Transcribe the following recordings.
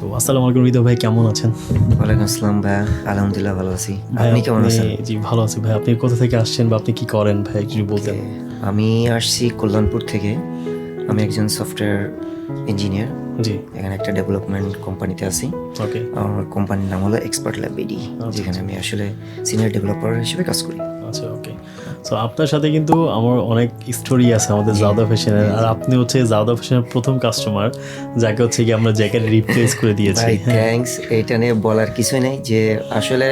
তো আসসালামু আলাইকুম হৃদয় ভাই কেমন আছেন? ওয়ালাইকুম আসসালাম ভাইয়া আলহামদুলিল্লাহ ভালো আছি। ভাই আপনি কেমন আছেন? জি ভালো আছি ভাই। আপনি কোথা থেকে আসছেন বা আপনি কি করেন ভাই একটু বলতেন। আমি আসছি কল্যাণপুর থেকে। আমি একজন সফটওয়্যার ইঞ্জিনিয়ার জি। এখানে একটা ডেভেলপমেন্ট কোম্পানিতে আছি। ওকে। আমার কোম্পানির নাম হলো এক্সপার্ট ল্যাব বিডি যেখানে আমি আসলে সিনিয়র ডেভেলপার হিসেবে কাজ করি। আচ্ছা সো আপনার সাথে কিন্তু আমার অনেক স্টোরি আছে আমাদের জাদা ফ্যাশনের আর আপনি হচ্ছে জাদা ফ্যাশনের প্রথম কাস্টমার যাকে হচ্ছে কি আমরা জ্যাকেট রিপ্লেস করে দিয়েছি ভাই থ্যাঙ্কস এইটা নিয়ে বলার কিছুই নেই যে আসলে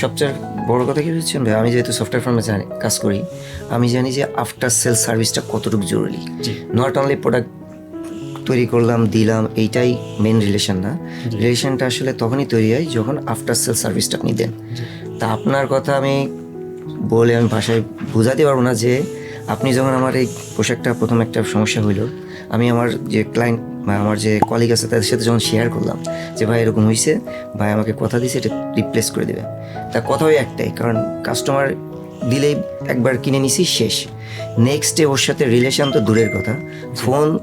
সবচেয়ে বড় কথা কি হচ্ছে ভাই আমি যেহেতু সফটওয়্যার ফার্মে জানি কাজ করি আমি জানি যে আফটার সেল সার্ভিসটা কতটুকু জরুরি। নট অনলি প্রোডাক্ট তৈরি করলাম দিলাম এইটাই মেন রিলেশন না। রিলেশনটা আসলে তখনই তৈরি হয় যখন আফটার সেল সার্ভিসটা আপনি দেন। তা আপনার কথা আমি বলে আমি ভাষায় বোঝাতে পারব না যে আপনি যখন আমার এই পোশাকটা প্রথম একটা সমস্যা হইল, আমি আমার যে ক্লায়েন্ট বা আমার যে কলিগ আছে তাদের সাথে যখন শেয়ার করলাম যে, ভাই, এরকম হয়েছে ভাই আমাকে কথা দিয়েছে এটা রিপ্লেস করে দেবে। তা কথা ওই একটাই, কারণ কাস্টমার দিলেই একবার কিনে নিছি, শেষ। নেক্সট ডে ওর সাথে রিলেশন তো দূরের কথা। ফোন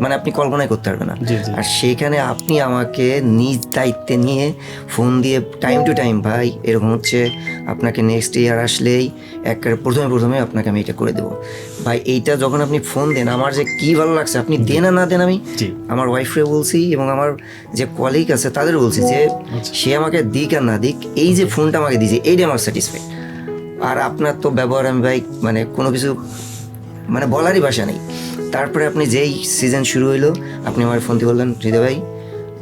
মানে আপনি কল্পনাই করতে পারবেন না। আর সেখানে আপনি আমাকে নিজ দায়িত্বে নিয়ে ফোন দিয়ে টাইম টু টাইম ভাই এরকম হচ্ছে আপনাকে নেক্সট ইয়ার আসলেই একবারে প্রথমে প্রথমে আপনাকে আমি এটা করে দেবো। ভাই এইটা যখন আপনি ফোন দেন আমার যে কি ভালো লাগছে আপনি দেন আর না দেন আমি আমার ওয়াইফরে বলছি এবং আমার যে কলিগ আছে তাদের বলছি যে আচ্ছা। সে আমাকে দিক আর না দিক এই যে ফোনটা আমাকে দিয়েছে এইটা আমার স্যাটিসফাইড আর আপনার তো ব্যবহার আমি ভাই মানে কোনো কিছু মানে বলারই ভাষা নেই। তারপরে আপনি যেই সিজন শুরু হইল আপনি আমার ফোন দিয়ে বললেন হৃদয় ভাই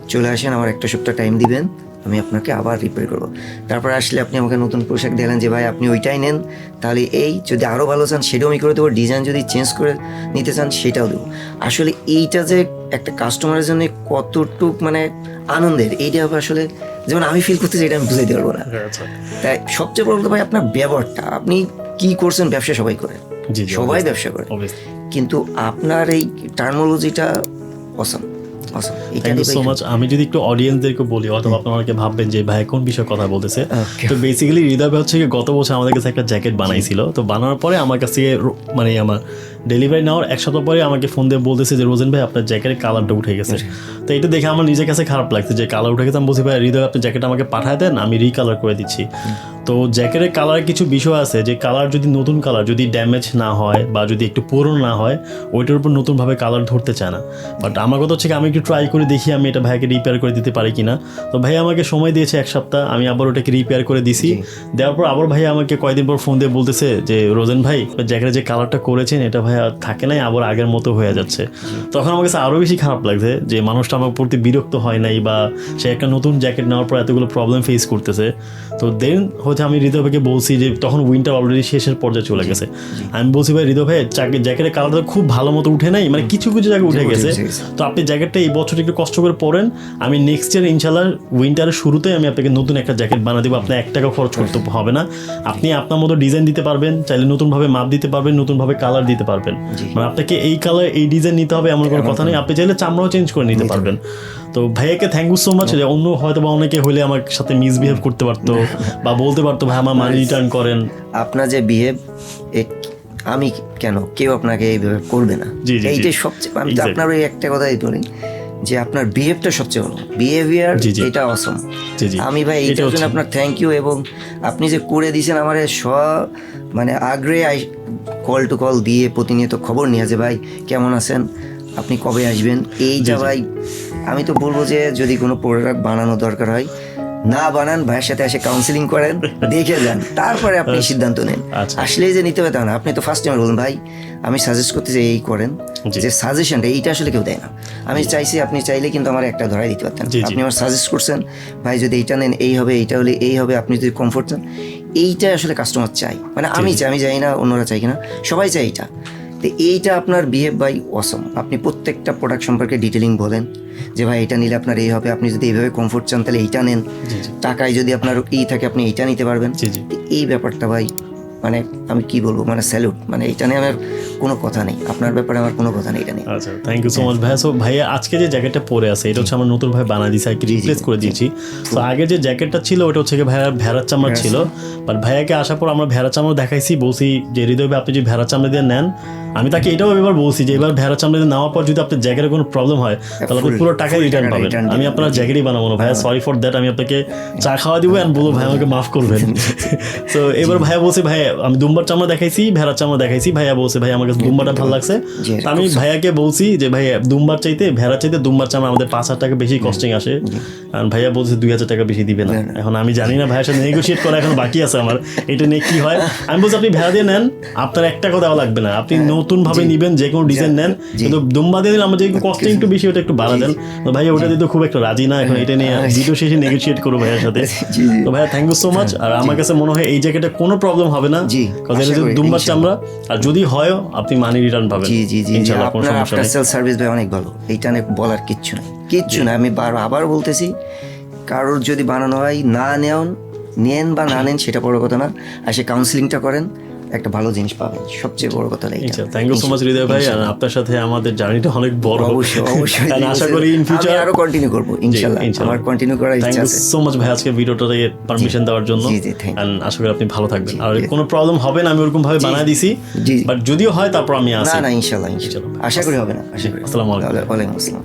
চলে আসেন আমার একটা সপ্তাহ টাইম দিবেন আমি আপনাকে আবার রিপেয়ার করব। তারপর আসলে আপনি আমাকে নতুন পোশাক দিলেন যে ভাই আপনি ওইটাই নেন তাহলে এই যদি আরও ভালো চান সেটাও আমি করে দেবো ডিজাইন যদি চেঞ্জ করে নিতে চান সেটাও দেবো। আসলে এইটা যে একটা কাস্টমারের জন্য কতটুক মানে আনন্দের এইটা আসলে যেমন আমি ফিল করতেছি এটা আমি বুঝাইতে পারব না। আচ্ছা। তাই সবচেয়ে বড় কথা ভাই আপনার ব্যবহারটা আপনি কি করছেন ব্যবসা সবাই করে। সবাই ব্যবসা করে। কিন্তু আপনার এই টার্মোলজিটা অসম আমি যদি একটু অডিয়েন্সদেরকে বলি অথবা আপনারা অনেকে ভাববেন যে ভাই কোন বিষয়ে কথা বলতেছে? তো বেসিক্যালি হৃদয় হচ্ছে গত বছর আমাদের কাছে একটা জ্যাকেট বানাইছিল। তো বানানোর পরে আমার কাছে মানে আমার ডেলিভারি নেওয়ার এক সপ্তাহ পরে আমাকে ফোন দিয়ে বলতেছে যে রোজেন ভাই আপনার জ্যাকেটের কালারটা উঠে গেছে। তো এটা দেখে আমার নিজের কাছে খারাপ লাগছে যে কালার উঠে গেছে? আমি বলছি ভাই হৃদয় আপনি জ্যাকেট আমাকে পাঠায় দেন আমি রিকালার করে দিচ্ছি। তো জ্যাকেটের কালার কিছু বিষয় আছে যে কালার যদি নতুন কালার যদি ড্যামেজ না হয় বা যদি একটু পুরনো না হয় ওইটার উপর নতুনভাবে কালার ধরতে চায় না। বাট আমার কথা হচ্ছে কি আমি একটু ট্রাই করে দেখি আমি এটা ভাইকে রিপেয়ার করে দিতে পারি কিনা। তো ভাই আমাকে সময় দিয়েছে এক সপ্তাহ আমি আবার ওটাকে রিপেয়ার করে দিছি। দেওয়ার পর আবার ভাই আমাকে কয়েকদিন পর ফোন দিয়ে বলতেছে যে রোজেন ভাই জ্যাকেটের যে কালারটা করেছেন এটা আর থাকে নাই আবার আগের মতো হয়ে যাচ্ছে। তখন আমার কাছে আরও বেশি খারাপ লাগছে যে মানুষটা আমার প্রতি বিরক্ত হয় নাই বা সে একটা নতুন জ্যাকেট নেওয়ার পর এতগুলো প্রবলেম ফেস করতেছে। তো দেন হচ্ছে আমি হৃদয় ভাইকে বলছি যে তখন উইন্টার অলরেডি শেষের পর্যায়ে চলে গেছে। আমি বলছি ভাই হৃদয় ভাই জ্যাকেট- জ্যাকেটের কালারটা খুব ভালো মতো উঠে নাই? মানে কিছু কিছু জায়গায় উঠে গেছে। তো আপনি জ্যাকেটটা এই বছর একটু কষ্ট করে পরেন। আমি নেক্সট ইয়ার ইনশাল্লাহ উইন্টারের শুরুতে আমি আপনাকে নতুন একটা জ্যাকেট বানা দেবো। আপনার এক টাকা খরচ করতে হবে না। আপনি আপনার মতো ডিজাইন দিতে পারবেন চাইলে নতুনভাবে মাপ দিতে পারবেন নতুনভাবে কালার দিতে পারবেন। মানে আপনাকে এই কালার এই ডিজাইন নিতে হবে এমন কোনো কথা নেই। আপনি চাইলে চামড়াও চেঞ্জ করে নিতে পারবেন। তো ভাইয়াকে থ্যাংক ইউ সো মাচ যে অন্য হয়তো বা অনেকে হলে আমার সাথে মিসবিহেভ করতে পারতো বা বলতে পারতো ভাই আমার মানি রিটার্ন করেন। আপনার যে বিহেভ আমি কেন? কেউ আপনাকে এইভাবে করবে না। এইটাই সবচেয়ে আমি আপনার ওই একটা কথাই বলি। যে আপনার বিহেভটা সবচেয়ে ভালো। বিহেভিয়ার। এটা অসম আমি ভাই এইটার জন্য আপনার থ্যাংক ইউ এবং আপনি যে করে দিয়েছেন আমার স মানে আগ্রে কল টু কল দিয়ে প্রতিনিয়ত খবর নিয়ে যে ভাই কেমন আছেন? আপনি কবে আসবেন? এইটা জি। ভাই আমি তো বলব যে যদি কোনো প্রোডাক্ট বানানো দরকার হয় না বানান ভাইয়ের সাথে এসে কাউন্সিলিং করেন দেখে যান। তারপরে আপনি সিদ্ধান্ত নেন। আচ্ছা। আসলেই যে নিতে হবে তা না। আপনি তো ফার্স্ট টাইম বলুন ভাই আমি সাজেস্ট করতে চাই এই করেন। যে সাজেশনটা এইটা আসলে কেউ দেয় না। আমি চাইছি আপনি চাইলে কিন্তু আমার একটা ধরাই দিতে পারতেন। আপনি আমার সাজেস্ট করছেন ভাই যদি এইটা নেন এই হবে এইটা হলে এই হবে আপনি যদি কমফোর্ট চান। এইটা আসলে কাস্টমার চাই মানে আমি চাই আমি চাই না অন্যরা চাই কিনা। সবাই চাই এইটা। তো এইটা আপনার বিহেভ বাই অসম আপনি প্রত্যেকটা প্রোডাক্ট সম্পর্কে ডিটেলিং বলেন যে ভাই এটা নিলে আপনার এই হবে। আপনি যদি এইভাবে কমফোর্ট চান তাহলে এইটা নেন। টাকায় যদি আপনার ই থাকে আপনি এইটা নিতে পারবেন। এই ব্যাপারটা ভাই মানে আমি কি বলব? মানে স্যালুট মানে এটা নিয়ে আমার কোনো কথা নেই। আপনার ব্যাপারে আমার কোনো কথা নেই এটা নিয়ে। আচ্ছা থ্যাংক ইউ সো মাচ ভাইয়া। সো ভাইয়া আজকে যে জ্যাকেটটা পরে আছে এটা হচ্ছে আমরা নতুন ভাই বানা দিয়েছি আর কি রিপ্লেস করে দিয়েছি। তো আগে যে জ্যাকেটটা ছিল ওটা হচ্ছে কি ভাইয়া ভেড়ার চামড়া ছিল। বাট ভাইয়াকে আসার পর আমরা ভেড়া চামড়া দেখাইছি বলছি যে হৃদয় আপনি যদি ভেড়া চামড়া দিয়ে নেন আমি তাকে এটাও এবার বলছি যে এবার ভেড়া চামড়া দিয়ে নেওয়ার পর যদি আপনার জ্যাকেটের কোনো প্রবলেম হয় তাহলে আপনি পুরো টাকাই full রিটার্ন টাকা পাবেন। আমি আপনার জ্যাকেটই বানাবো না ভাইয়া। সরি ফর দ্যাট আমি আপনাকে চা খাওয়া দিব অ্যান্ড বলব ভাই আমাকে মাফ করবেন। তো এবার ভাইয়া বলছি ভাই আমি দুম্বার চামড়া দেখাইছি ভেড়ার চামড়া দেখাইছি ভাইয়া বলছে ভাই আমার কাছে দুম্বাটা ভালো লাগছে। আমি ভাইয়াকে বলছি যে ভাই দুম্বার চাইতে ভেড়া চাইতে দুম্বার চামড়া আমাদের পাঁচ হাজার টাকা বেশি কস্টিং আসে। আর ভাইয়া বলছে দুই হাজার টাকা বেশি দিবে না। এখন আমি জানি না ভাইয়ের সাথে নেগোশিয়েট করা এখন বাকি আছে আমার এটা নিয়ে কি হয়? আমি বলছি আপনি ভেড়া দিয়ে নেন আপনার এক টাকা দেওয়া লাগবে না। আপনি নতুন ভাবে নিবেন যে কোনো ডিজাইন নেন কিন্তু দুম্বা দিয়ে দিলে আমার যে কস্টিং একটু বেশি ওটা একটু বাড়া দেন তো ভাইয়া ওটা দিয়ে তো খুব একটা রাজি না এখন এটা নিয়ে ভিডিও শেষে নেগোশিয়েট করব ভাইয়ের সাথে। তো ভাইয়া থ্যাংক ইউ সো মাচ আর আমার কাছে মনে হয় এই জায়গাটা কোনো প্রবলেম হবে না। জি, কারণ এটা দুম্বার চামড়া আর যদি হয় আপনি মানি রিটার্ন পাবেন। জি জি জি জি। ইনশাআল্লাহ কোনো আপনার সমস্যা নেই। সেল সার্ভিস ভাই অনেক ভালো। এইটা নিয়ে বলার কিচ্ছু নাই। কিচ্ছু না আমি বার আবার বলতেছি কারোর যদি বানানো হয় না নেন নেন বা না নেন সেটা বড় কথা না। আর সে কাউন্সিলিংটা করেন একটা ভালো জিনিস পাবেন সবচেয়ে বড় কথা এইটা। Thank you so much Hridoy ভাই আর আপনার সাথে আমাদের জার্নিটা অনেক বড়। অবশ্যই অবশ্যই। And আশা করি ইন আমি ফিউচার আরও কন্টিনিউ করব ইনশাআল্লাহ। আমার কন্টিনিউ করার ইচ্ছা আছে। থ্যাংক ইউ সো মাচ ভাই আজকে ভিডিওটাতে পারমিশন দেওয়ার জন্য। জি, জি, you. And আশা করি আপনি ভালো থাকবেন। আর কোনো প্রবলেম হবে না আমি ওরকম ভাবে বানিয়ে দিছি। জি। বাট যদিও হয় তারপর আমি আসি। না ইনশাল্লাহ ইনশাল্লাহ। আশা করি হবে না আশা করি। আসসালামু আলাইকুম। ওয়ালাইকুম আসসালাম।